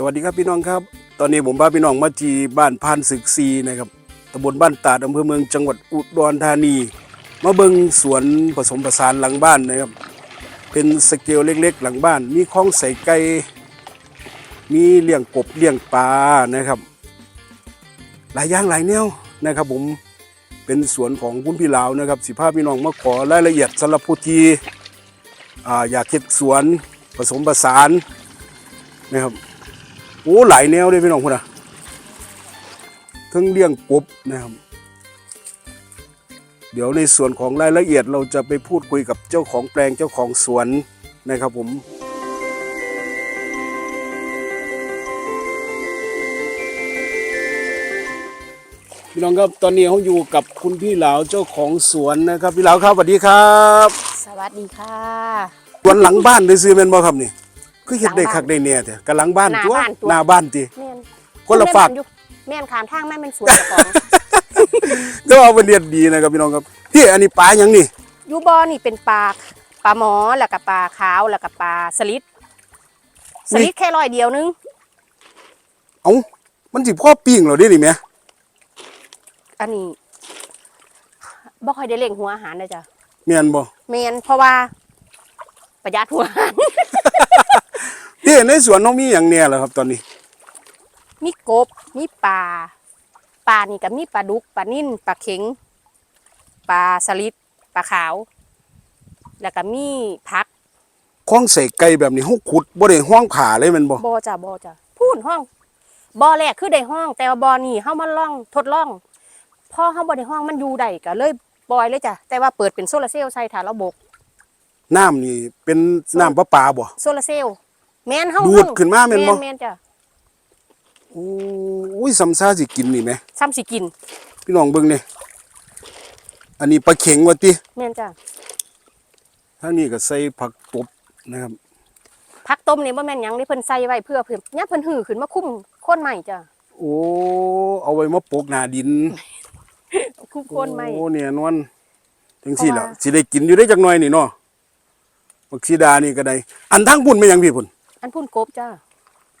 สวัสดีครับพี่น้องครับ ตอนนี้ผมพาพี่น้องมาที่บ้านพานศึกซีนะครับตำบลบ้านตาดอำเภอเมืองจังหวัดอุดรธานี มาเบิงสวนผสมผสานหลังบ้านนะครับ เป็นสเกลเล็กๆ หลังบ้าน มีคลองใส่ไก่มีเลี้ยงกบเลี้ยงปลานะครับ หลายอย่างหลายแนวนะครับ ผมเป็นสวนของคุณพี่ลาวนะครับสิพาพพี่น้องมาขอรายละเอียดสำหรับผู้ที่อยากเฮ็ดสวนผสมผสานนะครับ อ้หลายแนวเลยพี่น้องคุณอะทั้งเลี้ยงกบนะครับ เดี๋ยวในส่วนของรายละเอียดเราจะไปพูดคุยกับเจ้าของแปลงเจ้าของสวนนะครับผมพี่น้องครับตอนนี้เขาอยู่กับคุณพี่เหลาเจ้าของสวนนะครับ พี่เหลาครับสวัสดีครับ สวัสดีค่ะสวนหลังบ้านได้ซื้อแม่นบ่ครับนี่ คือเฮ็ดได้หลังบ้านคักได้เนี่ยแต่กำลังบ้านหน้าตัวบ้านตัวหน้าบ้านติแม่นคนละฝากแม่นอยู่แม่นขามทางแม่นเป็นสวนเจ้าของก็เอาเป็นเรียนดีนะครับพี่น้องครับพี่อันนี้ปลาหยังนี่อยูบอนี่เป็นปลาปลาหมอแล้วก็ปลาขาวแล้วก็ปลาสลิดสลิดแค่ร้อยเดียวนึงเอ้ามันสิพ่อปิ้งเหรอเด้นี่แหม่อันนี้บ่ค่อยได้เล่งหัวอาหารนะจ๊ะแม่นบ่แม่นเพราะว่าประหยัดหัวอาหาร พี่ในสวนน้องมีหยังแน่เหรอครับตอนนี้ มีกบ มีปลา ปลานี่ก็มีปลาดุก ปลานิ่นปลาเข็ง ปลาสลิด ปลาขาว แล้วก็มีผักคล้องใส่ไก่แบบนี้เฮาขุดบ่ได้ห้องผ่าเลยแม่นบ่บอจ้ะบอจ้ะพูดห้องบอแรกคือได้ห้อง แต่ว่าบอนี่เฮามาล่องทดลอง พอเฮาบ่ได้ห้องมันอยู่ได้ก็เลยปล่อยเลยจ้ะแต่ว่าเปิดเป็นโซลาร์เซลล์ใส่ฐานระบบน้ำนี่เป็นน้ำประปาบ่โซลาร์เซลล์ แม่นเฮาดูดขึ้นมาแม่นบ่ แม่นจ้ะโอ้ยสำซาสิกินนี่แหมซ้ำสิกิน พี่น้องเบิ่งนี่อันนี้ปลาเข็งว่าติแม่นจ้ะทางนี้ก็ใส่ผักตบนะครับ ผักต้มนี่บ่แม่นหยังนี่เพิ่นใส่ไว้เพื่อเพิ่นเนี่ยเพิ่นหือขึ้นมาคุ้มโคนใหม่จ้ะโอ้เอาไว้มาปลูกหน้าดินคุ้มโคนใหม่ โอ้เนี่ยนวลจังสี่ล่ะเพราะว่า สิได้กินอยู่ได้จักหน่อยนี่เนาะบักซีดานี่ก็ได้ อันทั้งพุ่นไม่ยังพี่พุ่น อันพุ่นกบจ้ะ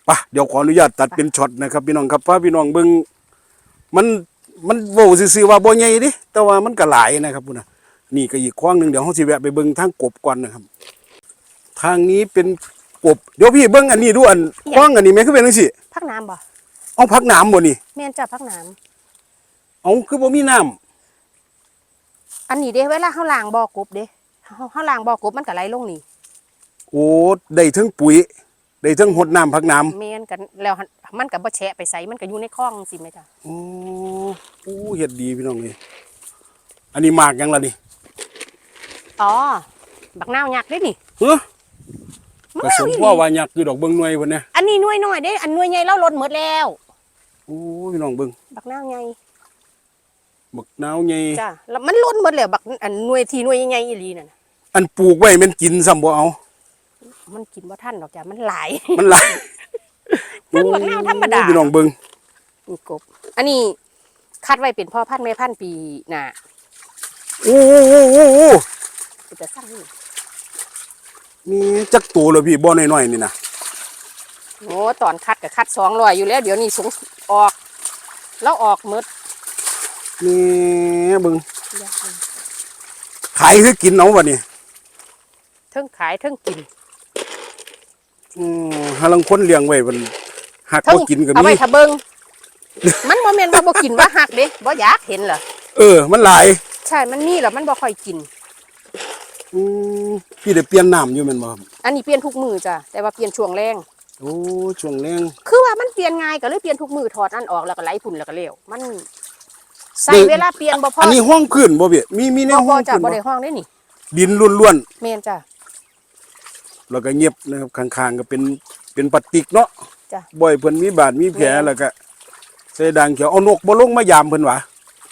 ปะเดี๋ยวขออนุญาตตัดเป็นช็อตนะครับ พี่น้องครับพาพี่น้องเบิ่งมันมันโว้ซื่อๆว่าบ่ใหญ่เดิแต่ว่ามันก็หลายนะครับพุ่นน่ะนี่ก็อีกข้างหนึงเดี๋ยวเฮาสิแวะไปเบิ่งทางกบก่อนนะครับ ทางนี้เป็นกบเดี๋ยวพี่เบิ่งอันนี้ดูอันข้างอันนี้แม่นคือเป็นจังซี่ผักน้ำบ่เอาผักหนามบ่นี่แม่นจ้ะผักน้ำเอาคือบ่มีน้ำอันนี้เด้เวลาเฮาล้างบ่อกบเด้เฮาเฮาล้างบ่อกบมันก็ไหลลงนี่ โอ้ได้ทั้งปุ๋ย ได้ทั้งหดน้ำผักน้ำแม่นกันแล้วหันมันก็บ่แฉะไปใส่มันก็อยู่ในคลองสิแม่จ้ะโอ้โอ้เฮ็ดดีพี่น้องนี่อันนี้หมากยังล่ะนี่อ๋อบักนาวยักษ์เด้นี่เฮ้อมะผนาวสมอีหพ่อลีวายักษ์คือดอกเบิ่งหน่วยพุ่นเนี่ยอันนี้หน่วยน้อยเด้ อันหน่วยใหญ่เราลดหมดแล้วโอ้พี่น้องเบิ่งบักนาวใหญ่บักนาวใหญ่จ้ะแล้วมันลดหมดแล้วบักอันหน่วยที่หน่วยใหญ่ๆอีหลีนั่นน่ะอันปลูกไว้แมันกินซ้ำบ่เอา มันกินบ่ทันดอกจ้ะมันหลายมันหลายเพิ่งบักนาวธรรมดาโอ้พี่น้องเบิ่งนี่กบ อันนี้คัดไว้เป็นพ่อพันธุ์แม่พันธุ์ปีหน้าโอ้โอ้โอ้โอ้โอ้ก็จะสร้างนี่มีจักตัวเลยพี่บ่น้อยๆนี่นะโอ้ตอนคัดก็คัด200อยู่แล้ว เดี๋ยวนี้สงออก แล้วออกหมดนี่เบิ่งขายคือกินเอาบัดนี้เทิงขายเทิงกิน อืมหาลังคนเลี้ยงไว้มันหักเทิงบ่กินก็เอามีไว้ถ้าเบิ่งมันบ่แม่นว่าบ่กินว่าหักเด้บ่อยากเห็นเหรอเออ มันหลายใช่มันมีแล้วมันบ่ค่อยกิน อืมพี่ได้เปลี่ยนน้ำอยู่แม่นบ่ครับอันนี้เปลี่ยนทุกมือจ้ะแต่ว่าเปลี่ยนช่วงแรงโอ้ช่วงแรงคือว่ามันเปลี่ยนง่ายก็เลยเปลี่ยนทุกมือถอดอันออกแล้วก็ไหลพุ่นแล้วก็เร็วมันใส่เวลาเปลี่ยนบ่พออันนี้ห้องพื้นบ่พี่มีมีแนบ่วพห้อองจ้ะพื้นบ่บ่ได้ห้องได้นี่ดินล้วนแม่นจ้ะๆ แล้วก็เงียบนะครับข้างๆก็เป็นเป็นปฏิกเนาะจ้ะ บ่อยเพิ่นมีบาดมีแผลแม่นแล้วก็ใส่ด่างเขียวเอานกบ่ลงมายามเพิ่นหวะ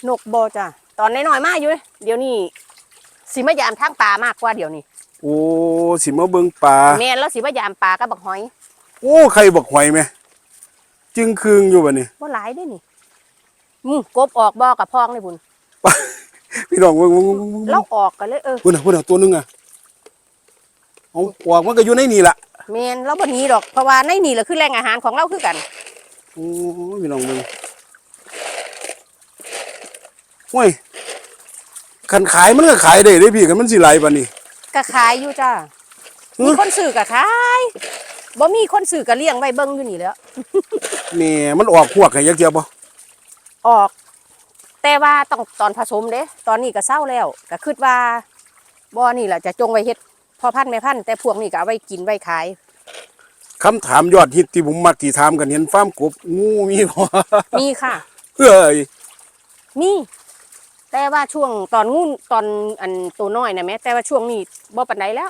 นกบ่จ้ะตอนน้อยๆมาอยู่เด้เดี๋ยวนี้สิมายามทางป่ามากกว่าเดี๋ยวนี้โอ้สิมาเบิ่งปลาแม่นแล้วสิมายามปลากับบักหอยโอ้ใครบักหอยแม่จึงคืงอยู่บัดนี้บ่หลายเด้นี่อืมกบออกบ่กับพองเลยพุ่นพี่น้องเบิ่งเบิ่งเบิ่งเบิ่งเราออกกันเลยเออพุ่นน่ะพุ่นน่ะตัวหนึงอะ เอาออกมันก็อยู่ในนี่ล่ะแมนเราบ่หนี้ดอกเพราะว่าในนี่แหละคือแหล่งอาหารของเราคือกันโอ้ยพี่น้องมึงโอ้ยคันขายมันก็ขายได้เด้พี่กันมันสิไหลปานนี้ก็ขายอยู่จ้าหึมีคนซื้อก็ขายบ่มีคนซื้อก็เลี้ยงไว้เบิ่งอยู่นี่แหล้วแหม่มันออกพวกให้ยักเจียบ่ออก แต่ว่าต้องตอนผสมเด้ ตอนนี้ก็เศร้าแล้วก็คิดว่าบ่นี่แหละจะจงไว้เฮ็ด พอพันธุ์แม่พันธุ์แต่พวกนี้ก็เอาไว้กินไว้ขายคำถามยอดฮิตที่ผมมักที่ถามกันเห็นฟาร์มกบงูมีบ่มีค่ะ เฮ้ยมีแต่ว่าช่วงตอนงูตอนอันตัวน้อยนะแม่แต่ว่าช่วงนี้บ่ปานใดแล้ว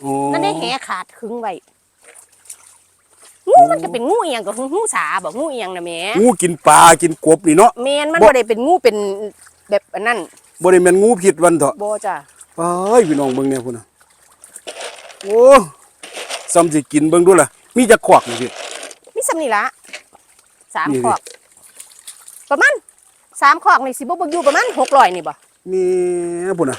โอ้นั่นได้แหขาดขึงไว้งูมันก็เป็นงูเอียงกับงูสาบอกงูเอียงนะแม่งูกินปลากินกบนี่เนาะแมนมันบ่บ่ได้เป็นงูเป็นแบบอันนั้นบ่ได้แม่นงูผิดวันเถาะบ่จ้ะเอ้ยพี่น้องเบิ่งเนี่ยพุ่นน่ะ โอ้ซ้ำสิกินเบิ่งดูล่ะ มีจักขวากนี่พี่มีสำนี่ละสามนี่ดิขอก ประมาณสามขอกนี่สิบ่บ่อยู่ประมาณหกร้อยนี่บ่มีพุ่นน่ะ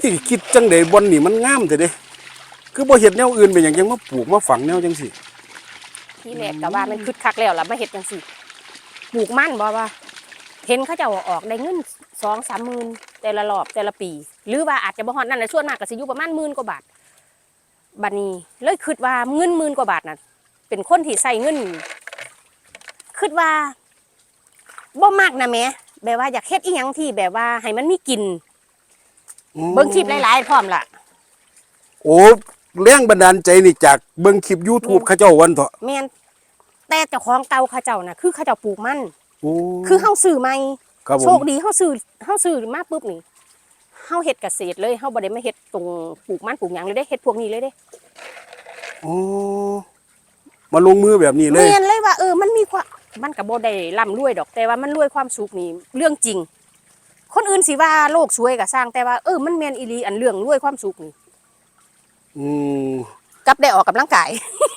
ที่คิดจังได๋บ่อนนี่มันงามแต่เด้ คือบ่เฮ็ดแนวอื่นเป็นหยังจังมาปลูกมาฝังแนวจังซี่ที่แรกก็ว่ามันคึกคักแล้วล่ะมาเฮ็ดจังซี่ปลูกมันบ่ว่าเห็นเขาเจ้าออกได้เงินสองสามหมื่น แต่ละรอบแต่ละปี หรือว่าอาจจะบ่ฮอดนั่นน่ะส่วนมากก็สิอยู่ประมาณหมื่นกว่าบาทบัดนี้เลยคิดว่าเงินหมื่นกว่าบาทน่ะเป็นคนที่ใส่เงินคิดว่าบ่มากนะแหม่แบบว่าอยากเฮ็ดอีหยังที่แบบว่าให้มันมีกินอืมเบิ่งคลิปหลายๆพร้อมล่ะ โอ้แรงบันดาลใจนี่จากเบิ่งคลิป YouTube เขาเจ้าวันเถาะแม่นแต่เจ้าของเก่าเขาเจ้าน่ะ คือเขาเจ้าปลูกมันโอ้คือเฮาซื้อใหม่ ครับผโชมคดีเฮาซื้อเฮาซื้อมาปุ๊บนี่เฮาเฮ็ดเกษตรเลยเฮาบ่ได้มาเฮ็ดตรงปลูกมันปลูกหยังเลยเด้เฮ็ดพวกนี้เลยเด้โอ้มาลงมือแบบนี้เลย แม่นเลยว่าเออมันมีความมันก็บ่ได้ร่ำรวยดอกแต่ว่ามันรวยความสุขนี่เรื่องจริง คนอื่นสิว่าโลกสวยก็สร้างแต่ว่าเออมันแม่นอีหลีอันเรื่องรวยความสุขนี่อืมกับได้ออกกำลังกาย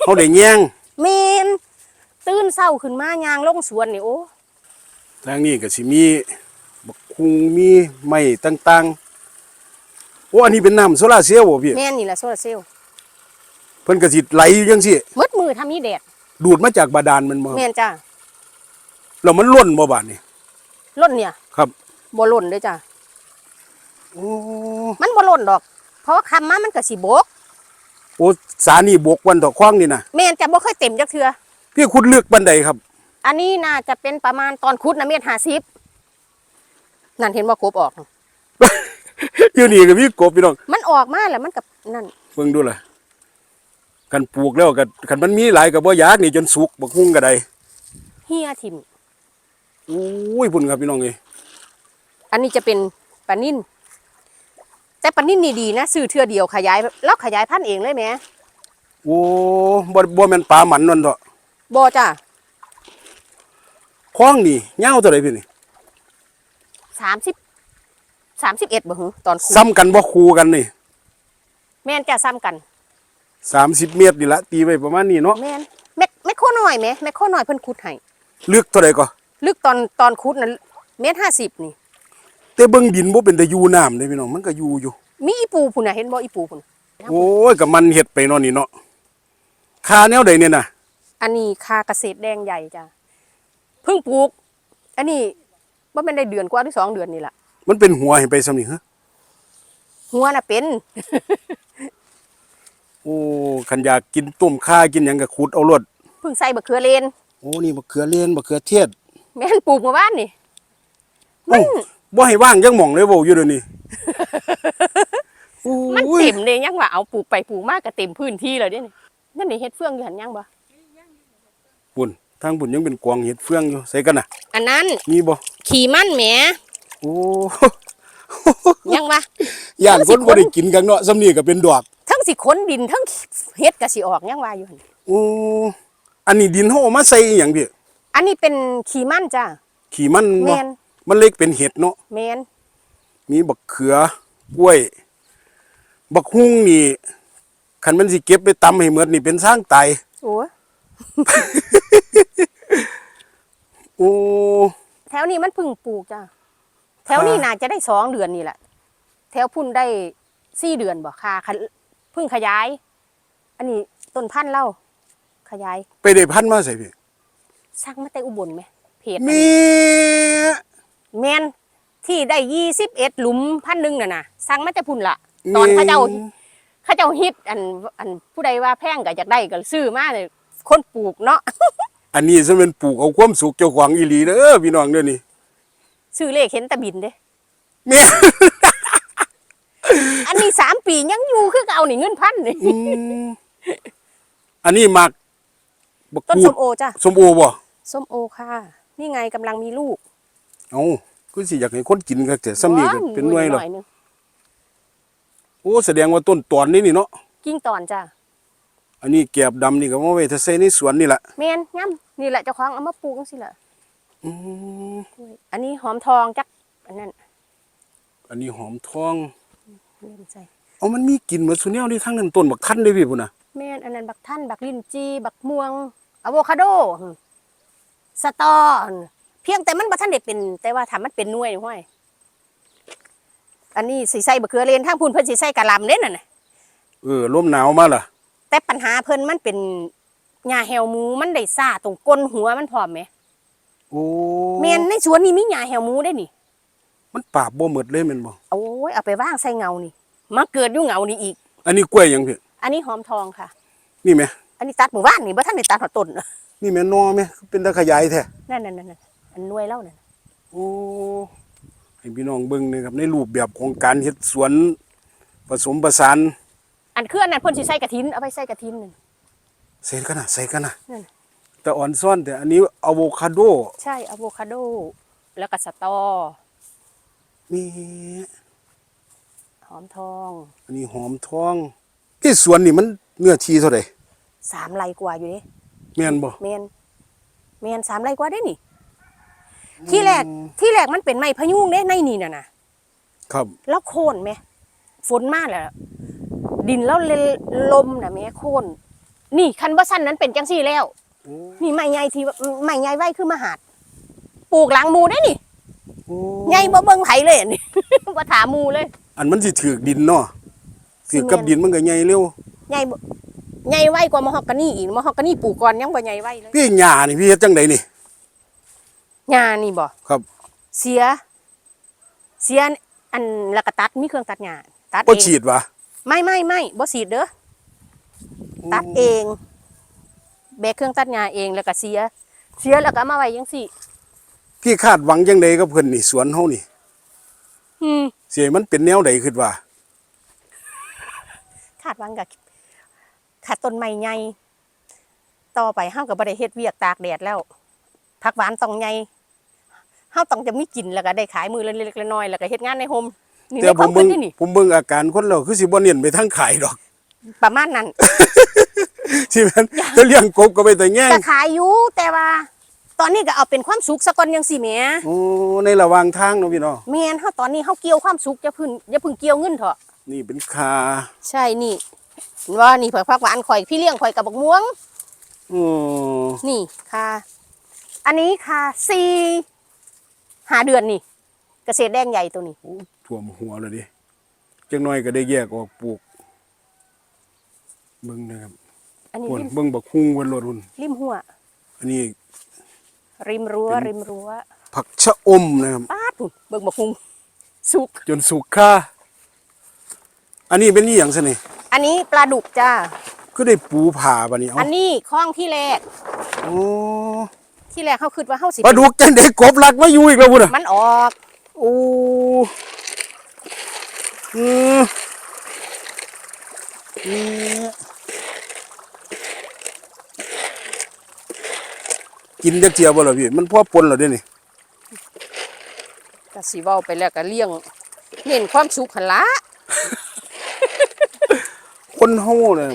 เขาได้แย่งแม่นตื่นเช้าขึ้นมายางลงสวนนี่โอ้ ทางนี้ก็สิมีบักคุงมีไม้ต่างๆ โอ้อันนี้เป็นน้ำโซลาร์เซลล์บ่พี่แม่นนี่แหละโซลาร์เซลล์เพิ่นก็สิไหลอยู่จังซี่มืดมือทำนี้แดดดูดมาจากบาดาลมันบ่แม่นจ้าแล้วมันล้นบ่บาดนี่ล่นเนี่ยครับบ่ล่นเด้อจ้าโอ้มันบ่ล่นดอก เพราะว่าคำมามันก็สิบกโอ้สานี่บกวันต่อคว้างนี่นะแม่นจะบ่เคยเต็มจักเทื่อพี่ขุดลึกบันไดครับ อันนี้น่าจะเป็นประมาณตอนคุดนะเมตรห้าสิบนั่นเห็นว่ากบออก อยู่นี่ก็มีกบพี่น้องมันออกมาแล้วมันกับนั่นเบิ่งดูล่ะกันปลูกแล้วก็คันมันมีหลายก็บ่อยากนี่จนสุกบักฮุ่งก็ได้เฮียทิมโอ้ยพุ่นครับพี่น้องเอ้ยอันนี้จะเป็นปลานิ่นแต่ปลานิ่นนี่ดีนะซื้อเทื่อเดียวขยายแล้วขยายพันธุ์เองเลยแหมโอ้บ่บ่แม่นปลาหมันนั่นเถาะบ่จ้า คล้องนี่ยาวเท่าไหร่พี่นี่สามสิบสามสิบเอ็ดบ่หึตอนคุดซ้ำกันบ่คู่กันนี่แม่นจะซ้ำกัน30เมตรนี่ละตีไว้ประมาณนี้เนาะแม่นแม่แม่โคน้อยแหมแม่โคน้อยเพิ่นขุดให้ลึกเท่าไหร่ก็ลึกตอนตอนขุดนั้นเมตรห้าสิบนี่ แต่เบิ่งดินบ่เป็นแต่อยู่น้ำเด้พี่น้องมันก็อยู่อยู่ มีอีปูพุ่นน่ะเห็นบ่อีปูพุ่น โอ้ยก็มันเฮ็ดไปเนาะนี่เนาะค่าแนวใดเนี่ยน่ะ อันนี้คาเกษตรแดงใหญ่จ้ะ เพิ่งปลูก อันนี้ว่าเป็นได้เดือนกว่าหรือสองเดือนนี่แหละมันเป็นหัวให้ไปซำนี่ฮะหัวน่ะเป็น โอ้คันอยากกินต้มข่ากินหยังก็ขุดเอารวดเพิ่งใส่บะเขือเลนโอ้นี่มะเขือเลนมะเขือเทศแม่นปลูกเมื่อวานนี่โอ้บ่ให้ว่างจังหม่องเลยเว้าอยู่เดี๋ยวนี้ โอ้มันยเต็มเลยยังว่าเอาปลูกไปปลูกมากก็เต็มพื้นที่เลยเด้นี่นั่นนี่เฮ็ดเฟืองอยู่หันยังบ่ปุ่น ทางปุ่นยังเป็นกวางเห็ดเฟืองอยู่ใส่กันน่ะ อันนั้นมีบ่ขี่มันแหมโอ้ยังวะย่านคนบ่ได้กินกันเนาะซำนี้ก็เป็นดอกทั้งสิขนดินทั้งเฮ็ดก็สิออกยังว่าอยู่หั่นโอ้อันนี้ดินเฮาเอามาใส่อีหยังพี่อันนี้เป็นขี่มันจ้ะขี้มันแม่บ่นมันเล็กเป็นเห็ดเนาะแม่นมีบักเขือกล้วย บักฮุ่งนี่คันมันสิเก็บไปตำให้หมดนี่เป็นสร้างไตโอ้ยโอ้ แถว นี้มันเพิ่งปลูกจ้ะแถวนี้น่าจะได้สองเดือนนี่แหละแถวพุ่นได้สี่เดือนบ่ค่ะคันเพิ่งขยาย อันนี้ต้นพันธุ์เล่าขยาย ไปได้พันมาใส่พี่สร้างมาแต่อุบลไหมเพจมีแมนที่ได้ยี่สิบเอ็ดหลุมพันหนึ่งน่ะนะสร้างมาแต่พุ่นละตอนเขาเจ้าเขาเจ้าฮิตอันอันผู้ใดว่าแพงก็อยากได้ก็ซื้อมาเลยคนปลูกเนาะ อันนี้จะเป็นปลูกเอาความสุขเจ้าของอีหลีเด้อพี่น้องเด้อนี่ซื้อเลขเห็นแต่บินเด้แม่ อันนี้สามปียังอยู่คือเอานี่เงินพันนี่อืมอันนี้หมักบักต้นกูส้ดมโอจ้ะส้มโอบ่ส้มโอค่ะ นี่ไงกำลังมีลูกเอ้าคือสิอยากให้คนกินก็แต่ซ้ำนี่ก็ว้าเป็นหน่วยหรอกหนึ่งโอ้แสดงว่าต้นตอนนี้นี่เนาะ กิ้งตอนจ้ะ อันนี้แกบดำนี่ก็มาไว้ถ้าใส่ในสวนนี่แหละแมนย่ำนี่แหละเจ้าของเอามาปลูกจังสิล่ะอืมอันนี้หอมทองจักอันนั้นอันนี้หอมทองเล่นใส่เอามันมีกลิ่นเหมือนสุแนวนี่ทั้งนั้นต้นบักทันเด้พี่พุ่นน่ะแม่นอันนั้นบักท่านบักลินจีบักม่วงอะโวคาโดหึสตอหึเพียงแต่มันบ่ทันได้เป็น แต่ว่าถ้ามันเป็นหน่วยนี่ห้อยอันนี้สิใส่บะเขือเลนทางพุ่นเพิ่นสิใส่กะหล่ำเด้นั่นน่ะ เออลมหนาวมาล่ะ แต่ปัญหาเพิ่นมันเป็นหญ้าแหวหมูมันได้ซ่าตรงก้นหัวมันพร้อมไหมโอ้แม่นในสวนนี่มีหญ้าแหวหมูได้นี่ มันปราบบ่หมดเลยแม่นบ่โอ้ยเอาไปวางใส่เงานี่มาเกิดอยู่เงานี่อีก อันนี้กล้วยหยังพี่อันนี้หอมทองค่ะ นี่แหมอันนี้ตัดหมู่บ้านนี่บ่ทันได้ตัดหอดต้นนี่แหมนอแหมเป็นตะขยายแท้นั่นนั่นนั่นอันหน่วยเล่านั่นโอ้ให้พี่น้องเบิ่งนะครับในรูปแบบของการเฮ็ดสวนผสมผสาน อันคืออันนั้นเพิ่นสิใส่กระถินเอาไปใส่กระถินนั่นใส่กันนะใส่กันนะนั่นแต่อ่อนซ่อนแต่อันนี้อะโวคาโดใช่อะโวคาโด แล้วก็สตอ นี่หอมทอง อันนี้หอมทองที่สวนนี่มันเนื้อที่เท่าไหร่สามไรกว่าอยู่เด้แม่นบ่เมนเมนสามไรกว่าได้นี่ ที่แรกที่แรกมันเป็นไม้พะยุงเด้ในนี่น่ะนะครับ แล้วโค่นไหมฝนมาแล้ว ดินแล้วเลลมน่ะแม่โค่นนี่คันว่าสั้นนั้นเป็นจังซี่แล้ว โอ้นี่ไม้ใหญ่ที่ว่าไม้ใหญ่ไว้คือมหาดปลูกหลังหมูได้นี่โอ้ใหญ่บ่เบิ่งไผเลยอันนี่ บ่ถามหมูเลย อันมันสิถือกดินเนาะถือกกับดินมันก็ใหญ่เร็วใหญ่บ่ใหญ่ไว้กว่ามะฮอกกานี่อีกมะฮอกกานี่ปลูกก่อนยังบ่ใหญ่ไว้เลยพี่หญ้านี่พี่เฮ็ดจังไดนี่หญ้านี่บ่ครับเสีย เสียอันแล้วก็ตัดมีเครื่องตัดหญ้าตัดบ่เองฉีดวะ ไม่ไม่ไม่บ่สีดเด้อตัดเองแบกเครื่องตัดหญ้าเองแล้วก็เสีย เสียแล้วก็เอามาไว้จังซี่พี่คาดหวังจังไดกับเพิ่นนี่สวนเฮานี่อืมสิให้มันเป็นแนวใดคิดว่าคาดหวังกับขาดต้นไม้ใหญ่ต่อไปเฮาก็บ่ได้เฮ็ดเวียกตากแดดแล้วผักหวานต้องใหญ่เฮาต้องจะมีกินแล้วก็ได้ขายมือละเล็กๆน้อยๆแล้วก็เฮ็ดงานในโฮม นี่แต่ในผความมเบิ่งคิดนี่ผมเบิ่งอาการคนเราคือสิบ่เน้นไปทางขายดอก ประมาณนั้นสิแม่นจะเลี้ยงกบก็ไปแต่แง่งก็ขายอยู่แต่ว่า ตอนนี้ก็เอาเป็นความสุขซะก่อนยังสิแหม่โอ้ในระหว่างทางเนาะพี่เนาะแม่นเฮาตอนนี้เฮาเกี่ยวความสุขอย่าเพึ่งอย่าเพึ่งเกี่ยวเงินเถอะนี่เป็นคาใช่นี่เห็นว่านี่เผือกผักหวานข่อยพี่เลี้ยงข่อยกับบักม่วง อือนี่ค่ะ อันนี้ค่ะสี่หาเดือนนี่ เกษตรแดงใหญ่ตัวนี้โอ้ ท่วมหัวเลยดิจังน้อยก็ได้แยกออกปลูกเบิ่งนะครับอันนี้พุ่นริมเบิ่งบักฮุ่งเพิ่นโลดพุ่นริมหัว อันนี้ริมรั้วเป็นริมรั้วผักชะอมนะครับ ป้าดพุ่นเบิ่งบักพุงสุก จนสุกค่าอันนี้เป็นนี่หยังซะนี่อันนี้ปลาดุกจ้า คือได้ปูผ่าบัดนี้เอาอันนี้คล้องที่แรก โอ้ที่แรกเขาคิดว่าเฮาสิปลาดุกจังได้กบลักมาอยู่อีกแล้วพุ่นน่ะมันออก โอ้ อือนี่กินจักเจียบ่ล่ะพี่ มันพอปนแล้วเด้นี่ก็สิเว้าไปแล้วก็เลี้ยงเน้นความสุขหั่นละ คนเฮาเนี่ย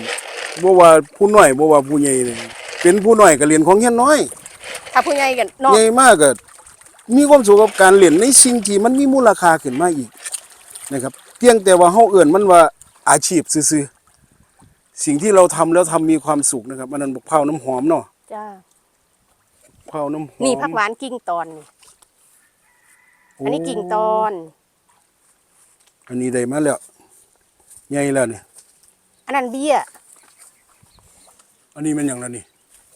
บ่ว่าผู้น้อยบ่ว่าผู้ใหญ่เนี่ยเป็นผู้น้อยก็เรียนของเฮียนน้อย ถ้าผู้ใหญ่กันเนาะใหญ่มากก็มีความสุขกับการเรียนในสิ่งที่มันมีมูลค่าขึ้นมาอีกนะครับ เพียงแต่ว่าเฮาเอิ้นมันว่าอาชีพซื่อๆสิ่งที่เราทำแล้วทำมีความสุขนะครับอันนั้นบอกเผาน้ำหอมเนาะจ้าเผาน้ำหอมนี่ผักหวานกิ่งตอนนี่โอันนี้กิ่งตอน อันนี้ได้มาแล้วใหญ่แล้วนี่อันนั้นเบี้ย อันนี้มันหยังแล้วนี่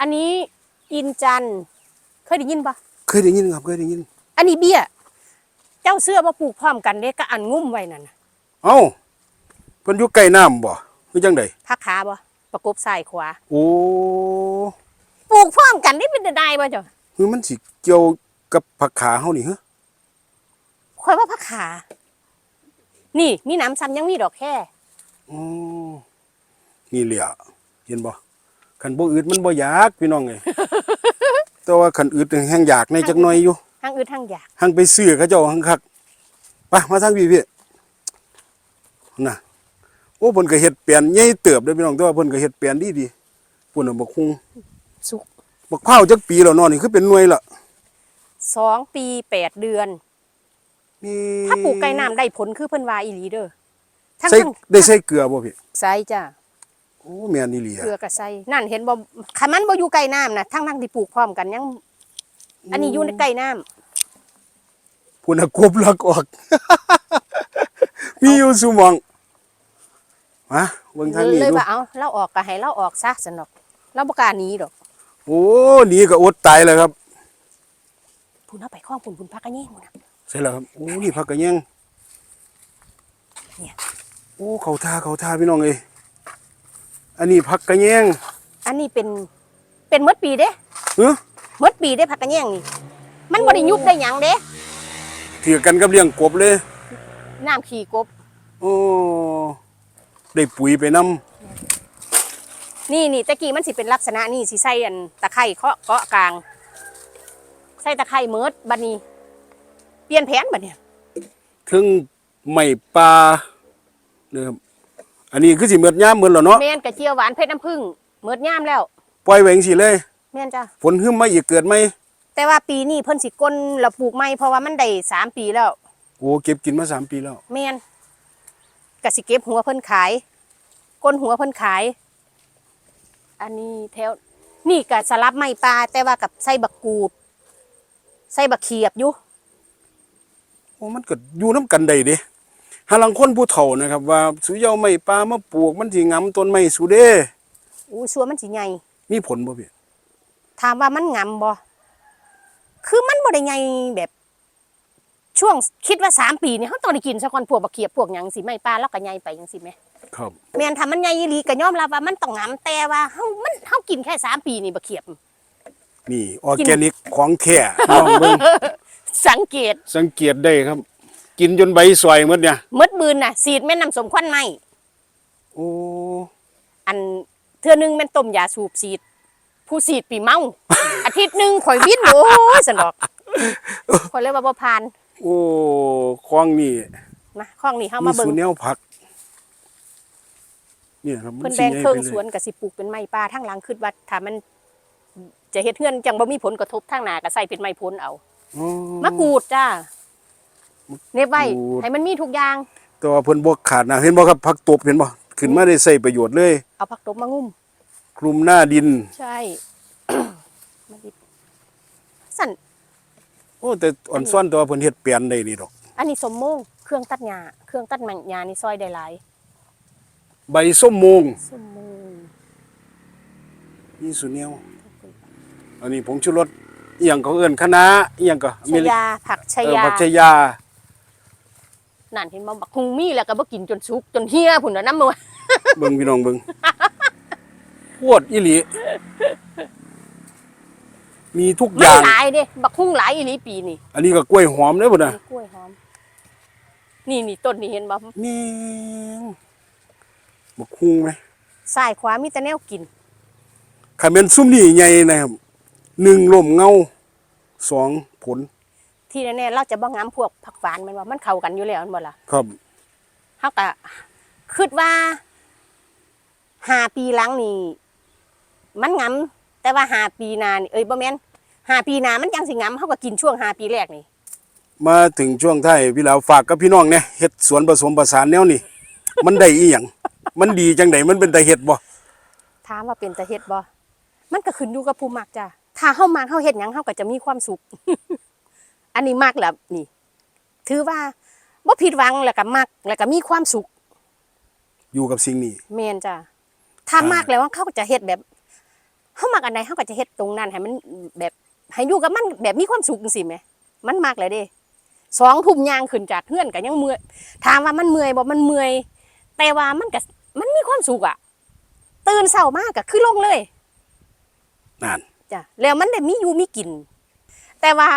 อันนี้อินจันทร์เคยได้ยินปะเคยได้ยินครับเคยได้ยิน อันนี้เบี้ย เจ้าเสื้อมาปลูกพร้อมกันเด้ก็อันงุ้มไว้นั่นน่ะ เอ้าเพิ่นอยู่ใกล้น้ำบ่คือจังไดพักขาบ่ประกบซ้ายขวาโอ้ปลูกพร้อมกันนี่เป็นได้บ่เจ้าคือมันสิเกี่ยวกับผักขาเฮานี่เหรอคอยว่าพักขา นี่มีน้ำซ้ำยังมีดอกแค่อ๋อนี่แหละเห็นบ่คันบ่อึดมันบ่อยากพี่น้องเอ้ยแต่ว่าคันอึดแห้งอยากในจักหน่อยอยู่ทางอื่นทางอยากหังไปซื้อเขาเจ้าหังคักไปมาทางพี่พี่ น่ะโอ้เพิ่นก็เฮ็ดเปลี่ยนใหญ่เติบเด้อพี่น้องแต่ว่าเพิ่นก็เฮ็ดเปลี่ยนดีดีๆพุ่นน่ะบักคุงสุกบักพร้าวจักปีแล้วเนาะนี่คือเป็นหน่วยละสองปีแปดเดือน นี่ถ้าปลูกไก่น้ำได้ผลคือเพิ่นว่าอีหลีเด้อทั้งใส่ทั้งได้ใส่เกลือบ่พี่ใส่จ้าโอ้แม่นอีหลีเกลืออะกับใส่นั่นเห็นบ่คันมันบ่อยู่ไก่น้ำนะทั้งทั้งที่ปลูกพร้อมกันยัง อันนี้อยู่ในไก่น้ำพุ่นน่ะกบลักออก มีอยู่ซุหมองมาเบิ่งทางนี้เลยดูว่าเอาเราออกก็ให้เราออกซะสนอกเราบ่กล้าหนีดอกโอ้หนีก็อดตายแล้วครับพุ่นเอาไปข้องพุ่นพุ่นพักกันนี่พุ่นน่ะใช่แล้วครับโอ้นี่ผักกระแยงเนี่ยโอ้เขาท่าเขาท่าพี่น้องเอ้ยอันนี้ผักกระแยงอันนี้เป็นเป็นมดปีเด้เอ้อมดปีได้พักกันแย่งนี่มันบ่ได้ยุบได้หยังเด้ถือกันกับเลี้ยงกบเลย น้ำขี้กบ โอ้ได้ปุ๋ยไปนำนี่นี่ตะกี้มันสิเป็นลักษณะนี่สิใส่อันตะไคร้เคาะเกาะกลาง ใส่ตะไคร้เมิดบัดนี้ เปลี่ยนแผนบัดเนี่ยถึงไม้ปลาเด้อครับอันนี้คือสิเมิดยามเมิดแล้วเนาะแม่นกระเจียวหวานเพชรน้ำผึ้งเมิดย่ามแล้วปล่อยไว้จังซี่เลย แม่นจ้ะ ฝนหึมมาอีกเกิดไหมแต่ว่าปีนี้เพิ่นสิก้นและปลูกใหม่เพราะว่ามันได้สามปีแล้ว โอ้เก็บกินมาสามปีแล้ว แม่นกสิเก็บหัวเพิ่นขาย ก้นหัวเพิ่นขาย อันนี้แถวนี่ก็สลับไม้ปลาแต่ว่ากับใส่บักกูดใส่บักเขียบอยู่โอ้มันก็อยู่น้ำกันได้เด้หาลังคนผู้เฒ่านะครับ ว่าสุเหยาไม้ปลามาปลูกมันสิงํต้นไม้สุเด้อู้ชัวมันสิใหญ่มีผลบ่พี่ถามว่ามันงำบ่คือมันบ่ได้ใหญ่แบบ ช่วงคิดว่าสามปีนี่เขาต้องได้กินซะก่อนพวกบักเขียบพวกหยังสิไม่ปลาแล้วก็ใหญ่ไปจังสิแหมครับ แม่นถ้ามันใหญ่อีหลีก็ยอมรับว่ามันต้องงำแต่ว่าเฮามันเฮากินแค่สามปีนี่บักเขียบ นี่ออร์แกนิกของแท้ลองเบิ่งสังเกตสังเกตได้ครับ กินจนใบสวยหมดเนี่ยมดบืนน่ะสีดแม่นน้ำสมควันไหมโอ้อันเทื่อหนึงแม่นต้มยาสูบสีด ผู้สีดปีเมา อาทิตย์หนึงข่อยวินโอ้ยสนดอกข่อยเลยว่าบ่ผ่าน โอ้ของนี่นะข้องนี้เฮามีมาเบิ่สูงแนวผักเนี่ยครับเพิ่นมัแบ่งสิเครื่องใหญ่ไปลยสวนกับสิปลูกเป็นไม้ป่าทั้งหลังคิดว่าถ้ามัน จะเฮ็ดเฮือนจังบ่มีผลกระทบทางหน้าก็ใส่เป็นไม้พ้นเอาอ๋อมะกรูดจ้าเน็บไว้มะกรูดให้มันมีทุกอย่างแต่ว่าเพิ่นบ่ขาดนะเห็นบ่ครับผักตบเห็นบ่ขึ้นมาได้ใช้ประโยชน์เลย เอาผักตบมางุ้มคลุมหน้าดิน ใช่มาดิสั่น โอ้แต่อ่อนซ่อนแต่ว่าเพิ่นเฮ็ดเปลี่ยนได้นี่ดอก อันนี้สมโมงเครื่องตัดหญ้าเครื่องตัดมันหญ้านี่ซอยได้หลายใบส้มโมงสมโมงมีสูแนวอันนี้ผงชูรสอีหยังเขาเอิ้นคะน้าอีหยังก็ชายาผักชาเออยาผักชายานั่นเห็นบ่บักคุงมีแล้วก็บ่กินจนสุกจนเหี่ยพุ่นน่ะน้ำมือเบิ่งพี่น้องเบิ่งพวดอีหลี มีทุกอมันย่าง หลายเด้บักคุงหลายอีหลีปีนี่อันนี้ก็กล้วยหอมเด้อพุ่นน่ะมีกล้วยหอม นี่นี่ต้นนี่เห็นบ่แม่งบักคุ้งไหมซ้ายขวามีแต่แนวกินขันเป็นซุ่มนี่ใหญ่นะครับหนึ่งลมเงาสองผลที่แน่ๆเราจะบ่งามพวกผักหวานแมันว่ามันเข้ากันอยู่แล้วแม่นบ่ล่ะครับเฮาก็คิดว่าห้าปีหลังนี่มันงาม แต่ว่าห้าปีหน้านี่เอ้ยบ่แม่นห้าปีหน้ามันยังสิงามเฮาก็กินช่วงห้าปีแรกนี่มาถึงช่วงท้ายพี่ลาวฝากกับพี่น้องเนี่ยเฮ็ดสวนผสมผสานแนวนี่ มันได้อีหยังมันดีจังไดมันเป็นตาเฮ็ดบ่ถามว่าเป็นตาเฮ็ดบ่มันก็ขึ้นอยู่กับผู้มักจ้ะถ้าเฮามักเฮาเฮ็ดหยังเฮาก็จะมีความสุข อันนี้มักแล้วนี่ ถือว่าบ่ผิดหวังแล้วก็มักแล้วก็มีความสุข อยู่กับสิ่งนี้เมนจ้ะถ้าอ่ามมากแล้วว่าเขาก็จะเฮ็ดแบบ เฮามักอันใดเขาก็จะเฮ็ดตรงนั้นให้มันแบบให้อยู่กับมันแบบมีความสุขจังซี่แหมมันมากเลยเด้สองทุ่มย่างขึ้นจากเฮือนก็ยังเมื่อยถามว่ามันเมื่อยบ่มันเมื่อยแต่ว่ามันก็มันมีความสุขอะตื่นเช้ามากก็คือลงเลยนั่นจ้ะแล้วมันได้มีอยู่มีกิน แต่ว่า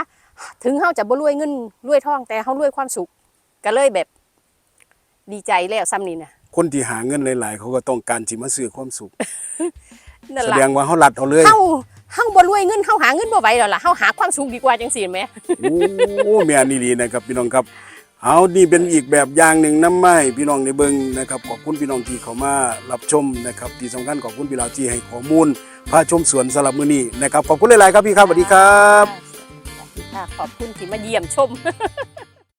ถึงเฮาจะบ่รวยเงินรวยทอง แต่เฮารวยความสุขก็เลยแบบ ดีใจแล้วซ้ำนี่นะคนที่หาเงินหลาย ๆ เขาก็ต้องการสิมาซื้อความสุข นั่นแสล่ะดงว่าเขาลัดเอาเลยเฮาเฮาบ่รวยเงินเฮาหาเงินบ่ไหวแล้วล่ะเฮาหาความสุขดีกว่าจังซี่แหมโอ้แม่นอี่ดีนะครับพี่น้องครับเอานี่เป็นอีกแบบอย่างหนึ่งน้ำไม้พี่น้องในเบิงนะครับขอบคุณพี่น้องที่เขามารับชมนะครับที่สำคัญขอบคุณพี่ลาวที่ให้ข้อมูลพาชมสวนสลับมือนี้นะครับขอบคุณหลายๆครับพี่ครับสวัสดีครับ ค่ะขอบคุณที่มาเยี่ยมชม